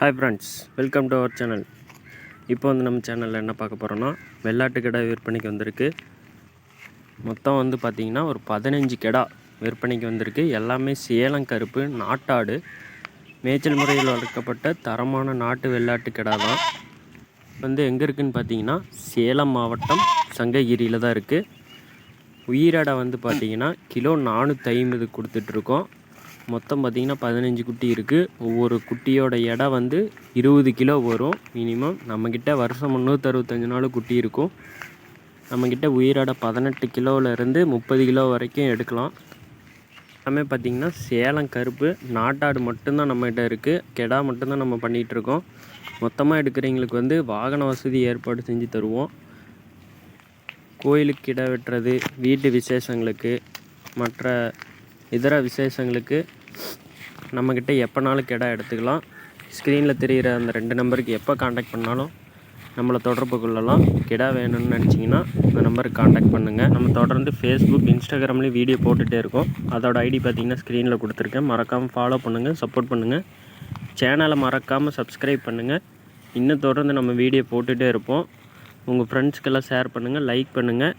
Hi friends welcome to our channel இப்போ வந்து நம்ம சேனலில் என்ன பார்க்க போகிறோன்னா வெள்ளாட்டு கிடா விற்பனைக்கு வந்திருக்கு. மொத்தம் வந்து பார்த்திங்கன்னா ஒரு பதினஞ்சு கிடா விற்பனைக்கு வந்திருக்கு. எல்லாமே சேலம் கருப்பு நாட்டாடு. மேய்ச்சல் முறையில் வளர்க்கப்பட்ட தரமான நாட்டு வெள்ளாட்டு கிடா தான். வந்து எங்கே இருக்குதுன்னு பார்த்தீங்கன்னா சேலம் மாவட்டம் சங்ககிரியில் தான் இருக்குது உயிரடை வந்து பார்த்தீங்கன்னா கிலோ நானூற்றி ஐம்பது கொடுத்துட்ருக்கோம் மொத்தம் பார்த்திங்கன்னா பதினஞ்சு குட்டி இருக்குது ஒவ்வொரு குட்டியோட எடை வந்து இருபது கிலோ வரும். மினிமம் நம்மக்கிட்ட வருஷம் முந்நூற்றறுபத்தஞ்சு நாள் குட்டி இருக்கும். நம்மக்கிட்ட உயிரோட பதினெட்டு கிலோவிலேருந்து முப்பது கிலோ வரைக்கும் எடுக்கலாம். எல்லாமே பார்த்திங்கன்னா சேலம் கருப்பு நாட்டாடு மட்டும்தான் நம்மகிட்ட இருக்குது கெடா மட்டும்தான் நம்ம பண்ணிகிட்ருக்கோம் மொத்தமாக எடுக்கிறவங்களுக்கு வந்து வாகன வசதி ஏற்பாடு செஞ்சு தருவோம். கோயிலுக்கு இட வெட்டுறது வீட்டு விசேஷங்களுக்கு மற்ற இதர விசேஷங்களுக்கு நம்மக்கிட்ட எப்போனாலும் கிடா எடுத்துக்கலாம்? ஸ்க்ரீனில் தெரிகிற அந்த ரெண்டு நம்பருக்கு எப்போ காண்டாக்ட் பண்ணாலும் நம்மளை தொடர்பு கொள்ளலாம். கிடா வேணும்னு நினச்சிங்கன்னா இந்த நம்பருக்கு காண்டாக்ட் பண்ணுங்கள் நம்ம தொடர்ந்து ஃபேஸ்புக் இன்ஸ்டாகிராம்லேயும் வீடியோ போட்டுகிட்டே இருக்கோம். அதோட ஐடி பார்த்தீங்கன்னா ஸ்க்ரீனில் கொடுத்துருக்கேன். மறக்காமல் ஃபாலோ பண்ணுங்கள் சப்போர்ட் பண்ணுங்கள் சேனலை மறக்காமல் சப்ஸ்கிரைப் பண்ணுங்கள் இன்னும் தொடர்ந்து நம்ம வீடியோ போட்டுகிட்டே இருப்போம். உங்கள் ஃப்ரெண்ட்ஸ்க்கெல்லாம் ஷேர் பண்ணுங்கள் லைக் பண்ணுங்கள்